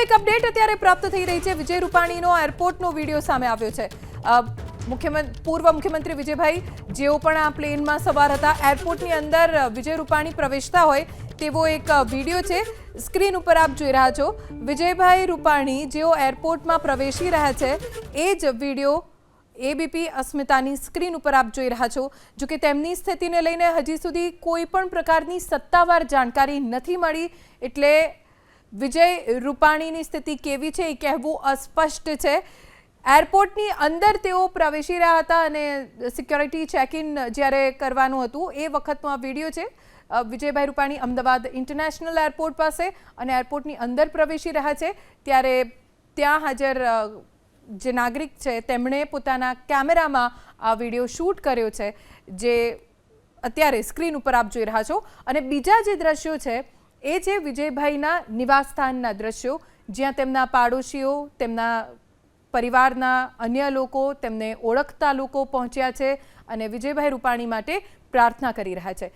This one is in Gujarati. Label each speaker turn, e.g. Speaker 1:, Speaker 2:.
Speaker 1: એક અપડેટ અત્યારે પ્રાપ્ત થઈ રહી છે. વિજય રૂપાણીનો એરપોર્ટનો વીડિયો સામે આવ્યો છે. મુખ્યમંત્રી પૂર્વ મુખ્યમંત્રી વિજયભાઈ, જેઓ પણ આ પ્લેનમાં સવાર હતા, એરપોર્ટની અંદર વિજય રૂપાણી પ્રવેશતા હોય તેવો એક વીડિયો છે. સ્ક્રીન ઉપર આપ જોઈ રહ્યા છો. વિજયભાઈ રૂપાણી જેઓ એરપોર્ટમાં પ્રવેશી રહ્યા છે, એ જ વીડિયો એબીપી અસ્મિતાની સ્ક્રીન ઉપર આપ જોઈ રહ્યા છો. જો કે તેમની સ્થિતિને લઈને હજી સુધી કોઈ પણ પ્રકારની સત્તાવાર જાણકારી નથી મળી, એટલે વિજય રૂપાણીની સ્થિતિ કેવી છે એ કહેવું અસ્પષ્ટ છે. એરપોર્ટની અંદર તેઓ પ્રવેશી રહ્યા હતા અને સિક્યોરિટી ચેક ઇન જ્યારે કરવાનું હતું, એ વખતનો આ વીડિયો છે. વિજયભાઈ રૂપાણી અમદાવાદ ઇન્ટરનેશનલ એરપોર્ટ પાસે અને એરપોર્ટની અંદર પ્રવેશી રહ્યા છે. ત્યારે ત્યાં હાજર જે નાગરિક છે, તેમણે પોતાના કેમેરામાં આ વીડિયો શૂટ કર્યો છે, જે અત્યારે સ્ક્રીન ઉપર આપ જોઈ રહ્યા છો. અને બીજા જે દ્રશ્યો છે એ છે વિજયભાઈના નિવાસસ્થાનના દ્રશ્યો, જ્યાં તેમના પાડોશીઓ, તેમના પરિવારના અન્ય લોકો, તેમને ઓળખતા લોકો પહોંચ્યા છે અને વિજયભાઈ રૂપાણી માટે પ્રાર્થના કરી રહ્યા છે.